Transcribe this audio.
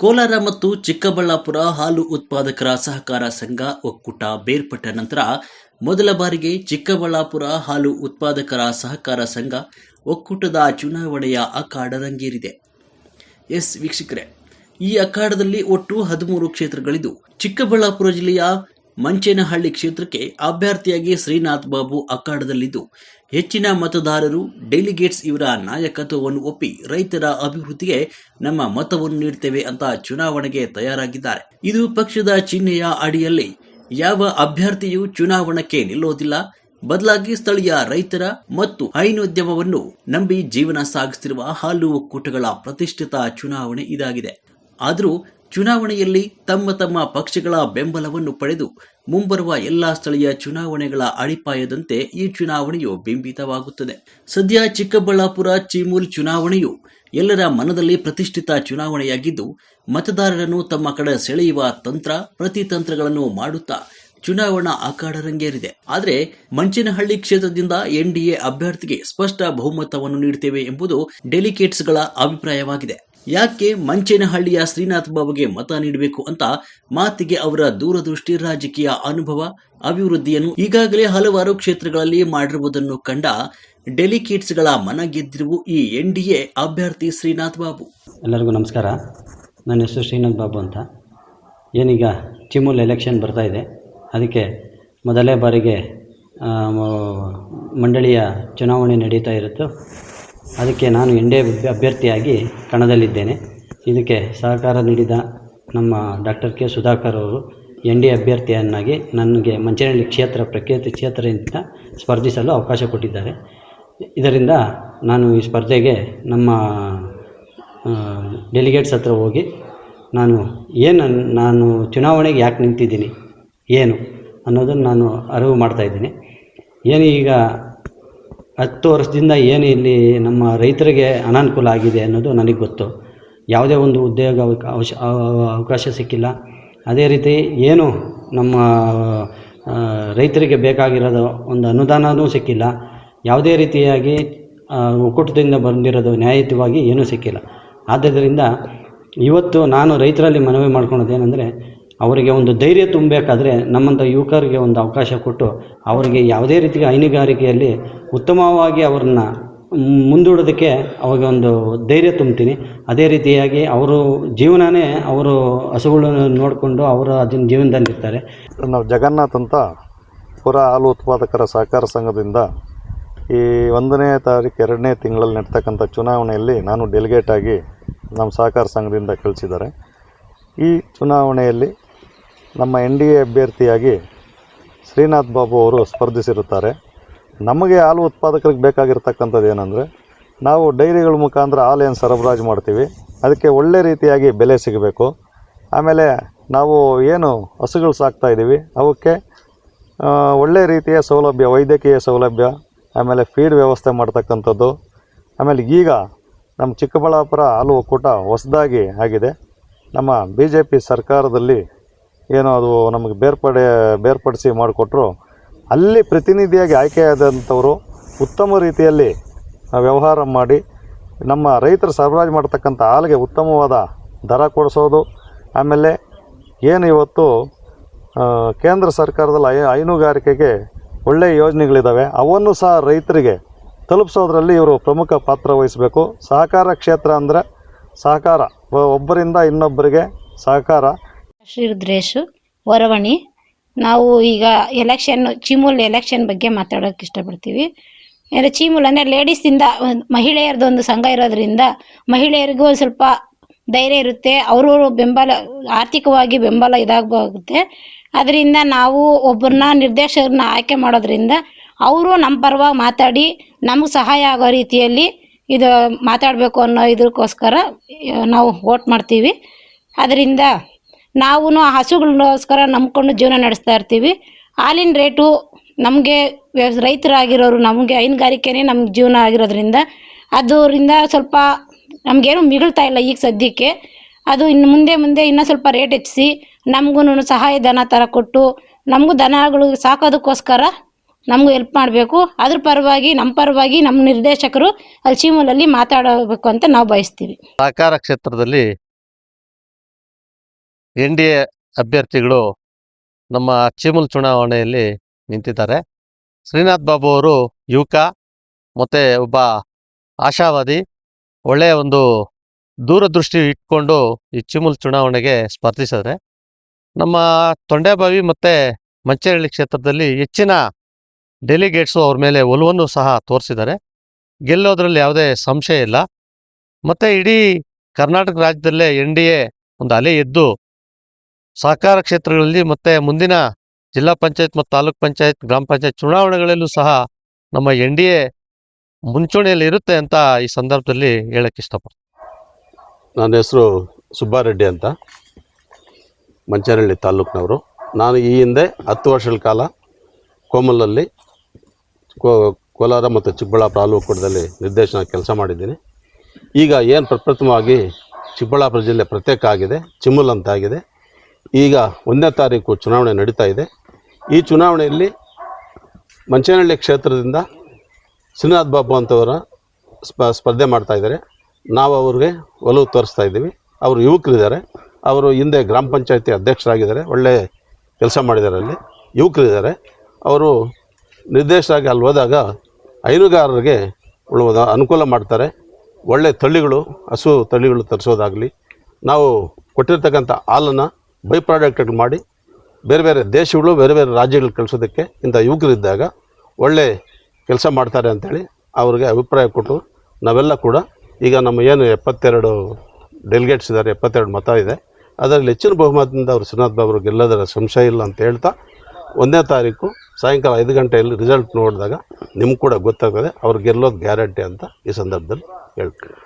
ಕೋಲಾರ ಮತ್ತು ಚಿಕ್ಕಬಳ್ಳಾಪುರ ಹಾಲು ಉತ್ಪಾದಕರ ಸಹಕಾರ ಸಂಘ ಒಕ್ಕೂಟ ಬೇರ್ಪಟ್ಟ ನಂತರ ಮೊದಲ ಬಾರಿಗೆ ಚಿಕ್ಕಬಳ್ಳಾಪುರ ಹಾಲು ಉತ್ಪಾದಕರ ಸಹಕಾರ ಸಂಘ ಒಕ್ಕೂಟದ ಚುನಾವಣೆಯ ಅಖಾಡ ರಂಗೇರಿದೆ. ಎಸ್ ವೀಕ್ಷಕರೇ, ಈ ಅಖಾಡದಲ್ಲಿ ಒಟ್ಟು ಹದಿಮೂರು ಕ್ಷೇತ್ರಗಳಿದ್ದು, ಚಿಕ್ಕಬಳ್ಳಾಪುರ ಜಿಲ್ಲೆಯ ಮಂಚೇನಹಳ್ಳಿ ಕ್ಷೇತ್ರಕ್ಕೆ ಅಭ್ಯರ್ಥಿಯಾಗಿ ಶ್ರೀನಾಥ್ ಬಾಬು ಅಖಾಡದಲ್ಲಿದ್ದು, ಹೆಚ್ಚಿನ ಮತದಾರರು, ಡೆಲಿಗೇಟ್ಸ್ ಇವರ ನಾಯಕತ್ವವನ್ನು ಒಪ್ಪಿ ರೈತರ ಅಭಿವೃದ್ಧಿಗೆ ನಮ್ಮ ಮತವನ್ನು ನೀಡುತ್ತೇವೆ ಅಂತ ಚುನಾವಣೆಗೆ ತಯಾರಾಗಿದ್ದಾರೆ. ಇದು ಪಕ್ಷದ ಚಿಹ್ನೆಯ ಅಡಿಯಲ್ಲಿ ಯಾವ ಅಭ್ಯರ್ಥಿಯೂ ಚುನಾವಣೆಗೆ ನಿಲ್ಲೋದಿಲ್ಲ ಬದಲಾಗಿ ಸ್ಥಳೀಯ ರೈತರ ಮತ್ತು ಹೈನೋದ್ಯಮವನ್ನು ನಂಬಿ ಜೀವನ ಸಾಗಿಸುತ್ತಿರುವ ಹಾಲು ಒಕ್ಕೂಟಗಳ ಪ್ರತಿಷ್ಠಿತ ಚುನಾವಣೆ ಇದಾಗಿದೆ. ಆದರೂ ಚುನಾವಣೆಯಲ್ಲಿ ತಮ್ಮ ತಮ್ಮ ಪಕ್ಷಗಳ ಬೆಂಬಲವನ್ನು ಪಡೆದು ಮುಂಬರುವ ಎಲ್ಲಾ ಸ್ಥಳೀಯ ಚುನಾವಣೆಗಳ ಅಡಿಪಾಯದಂತೆ ಈ ಚುನಾವಣೆಯು ಬಿಂಬಿತವಾಗುತ್ತದೆ. ಸದ್ಯ ಚಿಕ್ಕಬಳ್ಳಾಪುರ ಚೀಮೂಲ್ ಚುನಾವಣೆಯು ಎಲ್ಲರ ಮನದಲ್ಲಿ ಪ್ರತಿಷ್ಠಿತ ಚುನಾವಣೆಯಾಗಿದ್ದು, ಮತದಾರರನ್ನು ತಮ್ಮ ಕಡೆ ಸೆಳೆಯುವ ತಂತ್ರ ಪ್ರತಿತಂತ್ರಗಳನ್ನು ಮಾಡುತ್ತಾ ಚುನಾವಣಾ ಅಖಾಡ ರಂಗೇರಿದೆ ಆದರೆ ಮಂಚನಹಳ್ಳಿ ಕ್ಷೇತ್ರದಿಂದ ಎನ್ಡಿಎ ಅಭ್ಯರ್ಥಿಗೆ ಸ್ಪಷ್ಟ ಬಹುಮತವನ್ನು ನೀಡುತ್ತೇವೆ ಎಂಬುದು ಡೆಲಿಗೇಟ್ಸ್ಗಳ ಅಭಿಪ್ರಾಯವಾಗಿದೆ. ಯಾಕೆ ಮಂಚೇನಹಳ್ಳಿಯ ಶ್ರೀನಾಥ್ ಬಾಬುಗೆ ಮತ ನೀಡಬೇಕು ಅಂತ ಮಾತಿಗೆ ಅವರ ದೂರದೃಷ್ಟಿ ರಾಜಕೀಯ ಅನುಭವ, ಅಭಿವೃದ್ಧಿಯನ್ನು ಈಗಾಗಲೇ ಹಲವಾರು ಕ್ಷೇತ್ರಗಳಲ್ಲಿ ಮಾಡಿರುವುದನ್ನು ಕಂಡ ಡೆಲಿಗೇಟ್ಸ್ಗಳ ಮನ ಗೆದ್ದಿರುವ ಈ ಎನ್ಡಿಎ ಅಭ್ಯರ್ಥಿ ಶ್ರೀನಾಥ್ ಬಾಬು. ಎಲ್ಲರಿಗೂ ನಮಸ್ಕಾರ. ನನ್ನ ಹೆಸರು ಶ್ರೀನಾಥ್ ಬಾಬು ಅಂತ. ಏನೀಗ ಚಿಮೂಲ್ ಎಲೆಕ್ಷನ್ ಬರ್ತಾ ಇದೆ. ಅದಕ್ಕೆ ಮೊದಲೇ ಬಾರಿಗೆ ಮಂಡಳಿಯ ಚುನಾವಣೆ ನಡೀತಾ ಇರುತ್ತೋ. ಅದಕ್ಕೆ ನಾನು ಎನ್ ಅಭ್ಯರ್ಥಿಯಾಗಿ ಕಣದಲ್ಲಿದ್ದೇನೆ. ಇದಕ್ಕೆ ಸಹಕಾರ ನೀಡಿದ ನಮ್ಮ ಡಾಕ್ಟರ್ ಕೆ ಸುಧಾಕರ್ ಅವರು ಎನ್ ಡಿ ಅಭ್ಯರ್ಥಿಯನ್ನಾಗಿ ನನಗೆ ಮಂಚನಹಳ್ಳಿ ಕ್ಷೇತ್ರ ಪ್ರಖ್ಯಾತಿ ಕ್ಷೇತ್ರದಿಂದ ಸ್ಪರ್ಧಿಸಲು ಅವಕಾಶ ಕೊಟ್ಟಿದ್ದಾರೆ. ಇದರಿಂದ ನಾನು ಈ ಸ್ಪರ್ಧೆಗೆ ನಮ್ಮ ಡೆಲಿಗೇಟ್ಸ್ ಹತ್ರ ಹೋಗಿ ನಾನು ಏನು ನಾನು ಚುನಾವಣೆಗೆ ಯಾಕೆ ನಿಂತಿದ್ದೀನಿ, ಏನು ಅನ್ನೋದನ್ನು ನಾನು ಅರಿವು ಮಾಡ್ತಾಯಿದ್ದೀನಿ ಏನು ಈಗ ಹತ್ತು ವರ್ಷದಿಂದ ಏನು ಇಲ್ಲಿ ನಮ್ಮ ರೈತರಿಗೆ ಅನಾನುಕೂಲ ಆಗಿದೆ ಅನ್ನೋದು ನನಗೆ ಗೊತ್ತು. ಯಾವುದೇ ಒಂದು ಉದ್ಯೋಗ ಅವಶ- ಅವ- ಅವಕಾಶ ಸಿಕ್ಕಿಲ್ಲ. ಅದೇ ರೀತಿ ಏನು ನಮ್ಮ ರೈತರಿಗೆ ಬೇಕಾಗಿರೋದು ಒಂದು ಅನುದಾನವೂ ಸಿಕ್ಕಿಲ್ಲ. ಯಾವುದೇ ರೀತಿಯಾಗಿ ಒಕ್ಕೂಟದಿಂದ ಬಂದಿರೋದು ನ್ಯಾಯಯುತವಾಗಿ ಏನೂ ಸಿಕ್ಕಿಲ್ಲ. ಆದ್ದರಿಂದ ಇವತ್ತು ನಾನು ರೈತರಲ್ಲಿ ಮನವಿ ಮಾಡ್ಕೊಳೋದೇನೆಂದರೆ ಅವರಿಗೆ ಒಂದು ಧೈರ್ಯ ತುಂಬಬೇಕಾದ್ರೆ ನಮ್ಮಂಥ ಯುವಕರಿಗೆ ಒಂದು ಅವಕಾಶ ಕೊಟ್ಟು ಅವರಿಗೆ ಯಾವುದೇ ರೀತಿಯ ಹೈನುಗಾರಿಕೆಯಲ್ಲಿ ಉತ್ತಮವಾಗಿ ಅವ್ರನ್ನ ಮುಂದೂಡೋದಕ್ಕೆ ಅವಾಗ ಒಂದು ಧೈರ್ಯ ತುಂಬ್ತೀನಿ. ಅದೇ ರೀತಿಯಾಗಿ ಅವರು ಜೀವನನೇ ಅವರು ಹಸುಗಳನ್ನು ನೋಡಿಕೊಂಡು ಅವರು ಅದನ್ನ ಜೀವನದಲ್ಲಿರ್ತಾರೆ. ನಾವು ಜಗನ್ನಾಥ್ ಅಂತ ಪುರ ಹಾಲು ಉತ್ಪಾದಕರ ಸಹಕಾರ ಸಂಘದಿಂದ ಈ ಒಂದನೇ ತಾರೀಕು ಎರಡನೇ ತಿಂಗಳಲ್ಲಿ ನಡ್ತಕ್ಕಂಥ ಚುನಾವಣೆಯಲ್ಲಿ ನಾನು ಡೆಲಿಗೇಟ್ ಆಗಿ ನಮ್ಮ ಸಹಕಾರ ಸಂಘದಿಂದ ಕಳಿಸಿದ್ದಾರೆ. ಈ ಚುನಾವಣೆಯಲ್ಲಿ ನಮ್ಮ ಎನ್ ಡಿ ಎ ಅಭ್ಯರ್ಥಿಯಾಗಿ ಶ್ರೀನಾಥ್ ಬಾಬು ಅವರು ಸ್ಪರ್ಧಿಸಿರುತ್ತಾರೆ. ನಮಗೆ ಹಾಲು ಉತ್ಪಾದಕರಿಗೆ ಬೇಕಾಗಿರ್ತಕ್ಕಂಥದ್ದು ಏನಂದರೆ, ನಾವು ಡೈರಿಗಳ ಮುಖಾಂತರ ಹಾಲೇನು ಸರಬರಾಜು ಮಾಡ್ತೀವಿ. ಅದಕ್ಕೆ ಒಳ್ಳೆ ರೀತಿಯಾಗಿ ಬೆಲೆ ಸಿಗಬೇಕು. ಆಮೇಲೆ ನಾವು ಏನು ಹಸುಗಳು ಸಾಕ್ತಾ ಇದ್ದೀವಿ, ಅವಕ್ಕೆ ಒಳ್ಳೆ ರೀತಿಯ ಸೌಲಭ್ಯ, ವೈದ್ಯಕೀಯ ಸೌಲಭ್ಯ, ಆಮೇಲೆ ಫೀಡ್ ವ್ಯವಸ್ಥೆ ಮಾಡ್ತಕ್ಕಂಥದ್ದು. ಆಮೇಲೆ ಈಗ ನಮ್ಮ ಚಿಕ್ಕಬಳ್ಳಾಪುರ ಹಾಲು ಒಕ್ಕೂಟ ಹೊಸದಾಗಿ ಆಗಿದೆ. ನಮ್ಮ ಬಿ ಜೆ ಪಿ ಸರ್ಕಾರದಲ್ಲಿ ಏನು ಅದು ನಮಗೆ ಬೇರ್ಪಡೆ, ಬೇರ್ಪಡಿಸಿ ಮಾಡಿಕೊಟ್ರು. ಅಲ್ಲಿ ಪ್ರತಿನಿಧಿಯಾಗಿ ಆಯ್ಕೆಯಾದಂಥವರು ಉತ್ತಮ ರೀತಿಯಲ್ಲಿ ವ್ಯವಹಾರ ಮಾಡಿ ನಮ್ಮ ರೈತರು ಸರಬರಾಜು ಮಾಡ್ತಕ್ಕಂಥ ಹಾಲಿಗೆ ಉತ್ತಮವಾದ ದರ ಕೊಡಿಸೋದು. ಆಮೇಲೆ ಏನು ಇವತ್ತು ಕೇಂದ್ರ ಸರ್ಕಾರದಲ್ಲಿ ಐ, ಹೈನುಗಾರಿಕೆಗೆ ಒಳ್ಳೆಯ ಯೋಜನೆಗಳಿದ್ದಾವೆ ಅವನ್ನು ಸಹ ರೈತರಿಗೆ ತಲುಪಿಸೋದ್ರಲ್ಲಿ ಇವರು ಪ್ರಮುಖ ಪಾತ್ರ ವಹಿಸಬೇಕು. ಸಹಕಾರ ಕ್ಷೇತ್ರ ಅಂದರೆ ಸಹಕಾರ. ಒಬ್ಬರಿಂದ ಇನ್ನೊಬ್ಬರಿಗೆ ಸಹಕಾರ. ಶ್ರೀ ರುದ್ರೇಶು ವರವಣಿ. ನಾವು ಈಗ ಎಲೆಕ್ಷನ್ ಚೀಮೂಲ್ ಎಲೆಕ್ಷನ್ ಬಗ್ಗೆ ಮಾತಾಡೋಕೆ ಇಷ್ಟಪಡ್ತೀವಿ. ಅಂದರೆ ಚೀಮೂಲ್ ಅಂದರೆ ಲೇಡೀಸಿಂದ ಮಹಿಳೆಯರದ್ದು ಒಂದು ಸಂಘ ಇರೋದ್ರಿಂದ ಮಹಿಳೆಯರಿಗೂ ಸ್ವಲ್ಪ ಧೈರ್ಯ ಇರುತ್ತೆ. ಅವರು ಬೆಂಬಲ, ಆರ್ಥಿಕವಾಗಿ ಬೆಂಬಲ ಇದಾಗುತ್ತೆ ಅದರಿಂದ ನಾವು ಒಬ್ಬರನ್ನ ನಿರ್ದೇಶಕರನ್ನ ಆಯ್ಕೆ ಮಾಡೋದ್ರಿಂದ ಅವರು ನಮ್ಮ ಪರವಾಗಿ ಮಾತಾಡಿ ನಮಗೆ ಸಹಾಯ ಆಗೋ ರೀತಿಯಲ್ಲಿ ಇದು ಮಾತಾಡಬೇಕು ಅನ್ನೋ ಇದಕ್ಕೋಸ್ಕರ ನಾವು ವೋಟ್ ಮಾಡ್ತೀವಿ. ಅದರಿಂದ ನಾವು ಹಸುಗಳನ್ನೋಸ್ಕರ ನಂಬ್ಕೊಂಡು ಜೀವನ ನಡೆಸ್ತಾ ಇರ್ತೀವಿ. ಹಾಲಿನ ರೇಟು ನಮಗೆ ರೈತರಾಗಿರೋರು ನಮಗೆ ಹೈನುಗಾರಿಕೆನೇ ನಮ್ಮ ಜೀವನ ಆಗಿರೋದ್ರಿಂದ, ಅದರಿಂದ ಸ್ವಲ್ಪ ನಮಗೇನು ಮಿಗಳ್ತಾ ಇಲ್ಲ ಈಗ ಸದ್ಯಕ್ಕೆ. ಅದು ಇನ್ನು ಮುಂದೆ ಮುಂದೆ ಇನ್ನೂ ಸ್ವಲ್ಪ ರೇಟ್ ಹೆಚ್ಚಿಸಿ ನಮಗೂ ಸಹಾಯಧನ ಥರ ಕೊಟ್ಟು ನಮಗೂ ದನಗಳು ಸಾಕೋದಕ್ಕೋಸ್ಕರ ನಮಗೂ ಹೆಲ್ಪ್ ಮಾಡಬೇಕು. ಅದ್ರ ಪರವಾಗಿ ನಮ್ಮ ಪರವಾಗಿ ನಮ್ಮ ನಿರ್ದೇಶಕರು ಅಲ್ಲಿ ಚೀಮೂಲಲ್ಲಿ ಮಾತಾಡಬೇಕು ಅಂತ ನಾವು ಬಯಸ್ತೀವಿ. ಸಹಕಾರ ಕ್ಷೇತ್ರದಲ್ಲಿ ಎನ್ ಡಿ ಎ ಅಭ್ಯರ್ಥಿಗಳು ನಮ್ಮ ಚಿಮುಲ್ ಚುನಾವಣೆಯಲ್ಲಿ ನಿಂತಿದ್ದಾರೆ. ಶ್ರೀನಾಥ್ ಬಾಬು ಅವರು ಯುವಕ, ಮತ್ತು ಒಬ್ಬ ಆಶಾವಾದಿ, ಒಳ್ಳೆಯ ಒಂದು ದೂರದೃಷ್ಟಿ ಇಟ್ಕೊಂಡು ಈ ಚಿಮುಲ್ ಚುನಾವಣೆಗೆ ಸ್ಪರ್ಧಿಸಿದ್ರೆ ನಮ್ಮ ತೊಂಡೆಬಾವಿ ಮತ್ತು ಮಂಚೇಹಳ್ಳಿ ಕ್ಷೇತ್ರದಲ್ಲಿ ಹೆಚ್ಚಿನ ಡೆಲಿಗೇಟ್ಸು ಅವ್ರ ಮೇಲೆ ಒಲವನ್ನು ಸಹ ತೋರಿಸಿದ್ದಾರೆ. ಗೆಲ್ಲೋದ್ರಲ್ಲಿ ಯಾವುದೇ ಸಂಶಯ ಇಲ್ಲ. ಮತ್ತು ಇಡೀ ಕರ್ನಾಟಕ ರಾಜ್ಯದಲ್ಲೇ ಎನ್ ಡಿ ಎ ಒಂದು ಅಲೆ ಎದ್ದು ಸಹಕಾರ ಕ್ಷೇತ್ರಗಳಲ್ಲಿ ಮತ್ತು ಮುಂದಿನ ಜಿಲ್ಲಾ ಪಂಚಾಯತ್ ಮತ್ತು ತಾಲೂಕ್ ಪಂಚಾಯತ್, ಗ್ರಾಮ ಪಂಚಾಯತ್ ಚುನಾವಣೆಗಳಲ್ಲೂ ಸಹ ನಮ್ಮ ಎನ್ ಡಿ ಎ ಮುಂಚೂಣಿಯಲ್ಲಿ ಇರುತ್ತೆ ಅಂತ ಈ ಸಂದರ್ಭದಲ್ಲಿ ಹೇಳಕ್ಕೆ ಇಷ್ಟಪಡ್ತೀನಿ. ನನ್ನ ಹೆಸರು ಸುಬ್ಬಾರೆಡ್ಡಿ ಅಂತ, ಮಂಚನಹಳ್ಳಿ ತಾಲೂಕಿನವರು. ನಾನು ಈ ಹಿಂದೆ ಹತ್ತು ವರ್ಷಗಳ ಕಾಲ ಕೋಮಲಲ್ಲಿ ಕೋಲಾರ ಮತ್ತು ಚಿಕ್ಕಬಳ್ಳಾಪುರ ಆಲೂಕೂಟದಲ್ಲಿ ನಿರ್ದೇಶನ ಕೆಲಸ ಮಾಡಿದ್ದೀನಿ. ಈಗ ಏನು ಪ್ರಪ್ರಥಮವಾಗಿ ಚಿಕ್ಕಬಳ್ಳಾಪುರ ಜಿಲ್ಲೆ ಪ್ರತ್ಯೇಕ ಆಗಿದೆ ಚಿಮ್ಮುಲ್ ಅಂತ ಆಗಿದೆ. ಈಗ ಒಂದನೇ ತಾರೀಕು ಚುನಾವಣೆ ನಡೀತಾ ಇದೆ. ಈ ಚುನಾವಣೆಯಲ್ಲಿ ಮಂಚೇನಹಳ್ಳಿ ಕ್ಷೇತ್ರದಿಂದ ಶ್ರೀನಾಥ್ ಬಾಬು ಅಂತವರ ಸ್ಪ, ಸ್ಪರ್ಧೆ ಮಾಡ್ತಾಯಿದ್ದಾರೆ ನಾವು ಅವ್ರಿಗೆ ಒಲವು ತೋರಿಸ್ತಾ ಇದ್ದೀವಿ. ಅವರು ಯುವಕರಿದ್ದಾರೆ. ಅವರು ಹಿಂದೆ ಗ್ರಾಮ ಪಂಚಾಯತಿ ಅಧ್ಯಕ್ಷರಾಗಿದ್ದಾರೆ. ಒಳ್ಳೆ ಕೆಲಸ ಮಾಡಿದ್ದಾರೆ ಅಲ್ಲಿ. ಯುವಕರಿದ್ದಾರೆ. ಅವರು ನಿರ್ದೇಶಕರಾಗಿ ಅಲ್ಲಿ ಹೋದಾಗ ಹೈನುಗಾರರಿಗೆ ಅನುಕೂಲ ಮಾಡ್ತಾರೆ. ಒಳ್ಳೆ ತಳಿಗಳು ಹಸು ತಳಿಗಳು ತರಿಸೋದಾಗಲಿ. ನಾವು ಕೊಟ್ಟಿರ್ತಕ್ಕಂಥ ಹಾಲನ್ನು ಬೈ ಪ್ರಾಡಕ್ಟ್ ಮಾಡಿ ಬೇರೆ ಬೇರೆ ದೇಶಗಳು, ಬೇರೆ ಬೇರೆ ರಾಜ್ಯಗಳು ಕಳಿಸೋದಕ್ಕೆ ಇಂಥ ಯುವಕರಿದ್ದಾಗ ಒಳ್ಳೆ ಕೆಲಸ ಮಾಡ್ತಾರೆ ಅಂಥೇಳಿ ಅವ್ರಿಗೆ ಅಭಿಪ್ರಾಯ ಕೊಟ್ಟು ನಾವೆಲ್ಲ ಕೂಡ ಈಗ ನಮ್ಮ ಏನು ಎಪ್ಪತ್ತೆರಡು ಡೆಲಿಗೇಟ್ಸ್ ಇದ್ದಾರೆ, ಎಪ್ಪತ್ತೆರಡು ಮತ ಇದೆ. ಅದರಲ್ಲಿ ಹೆಚ್ಚಿನ ಬಹುಮತದಿಂದ ಅವರು ಶ್ರೀನಾಥ್ ಬಾಬು ಗೆಲ್ಲದರ ಸಂಶಯ ಇಲ್ಲ ಅಂತ ಹೇಳ್ತಾ ಒಂದನೇ ತಾರೀಕು ಸಾಯಂಕಾಲ ಐದು ಗಂಟೆಯಲ್ಲಿ ರಿಸಲ್ಟ್ ನೋಡಿದಾಗ ನಿಮ್ಗೆ ಕೂಡ ಗೊತ್ತಾಗ್ತದೆ, ಅವ್ರು ಗೆಲ್ಲೋದು ಗ್ಯಾರಂಟಿ ಅಂತ ಈ ಸಂದರ್ಭದಲ್ಲಿ ಹೇಳ್ತೀನಿ.